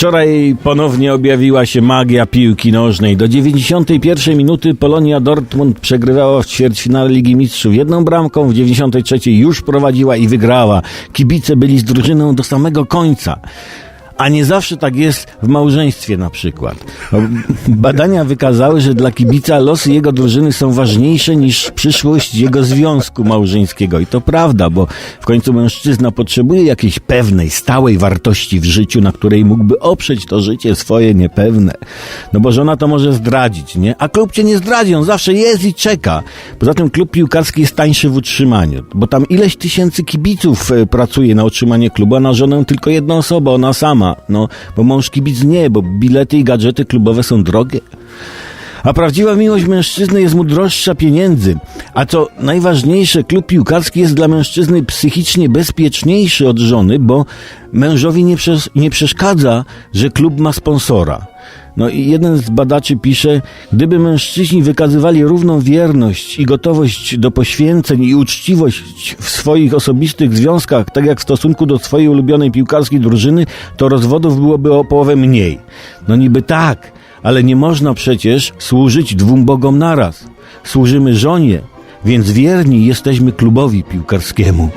Wczoraj ponownie objawiła się magia piłki nożnej. Do 91 minuty Polonia Dortmund przegrywała w ćwierćfinale Ligi Mistrzów jedną bramką, w 93 już prowadziła i wygrała. Kibice byli z drużyną do samego końca. A nie zawsze tak jest w małżeństwie na przykład. No, Badania wykazały, że dla kibica losy jego drużyny są ważniejsze niż przyszłość jego związku małżeńskiego. I to prawda, bo w końcu mężczyzna potrzebuje jakiejś pewnej, stałej wartości w życiu, na której mógłby oprzeć to życie swoje niepewne. No bo żona to może zdradzić, nie? A klub cię nie zdradzi, on zawsze jest i czeka. Poza tym klub piłkarski jest tańszy w utrzymaniu, bo tam ileś tysięcy kibiców e, pracuje na utrzymanie klubu, a na żonę tylko jedna osoba, ona sama. No, bo mąż kibic nie, bo bilety i gadżety klubowe są drogie. A prawdziwa miłość mężczyzny jest mu droższa pieniędzy. A co najważniejsze, klub piłkarski jest dla mężczyzny psychicznie bezpieczniejszy od żony, bo mężowi nie, przes- nie przeszkadza, że klub ma sponsora. No i jeden z badaczy pisze, gdyby mężczyźni wykazywali równą wierność i gotowość do poświęceń i uczciwość w swoich osobistych związkach, tak jak w stosunku do swojej ulubionej piłkarskiej drużyny, to rozwodów byłoby o połowę mniej. No niby tak, ale nie można przecież służyć dwóm bogom naraz. Służymy żonie, więc wierni jesteśmy klubowi piłkarskiemu.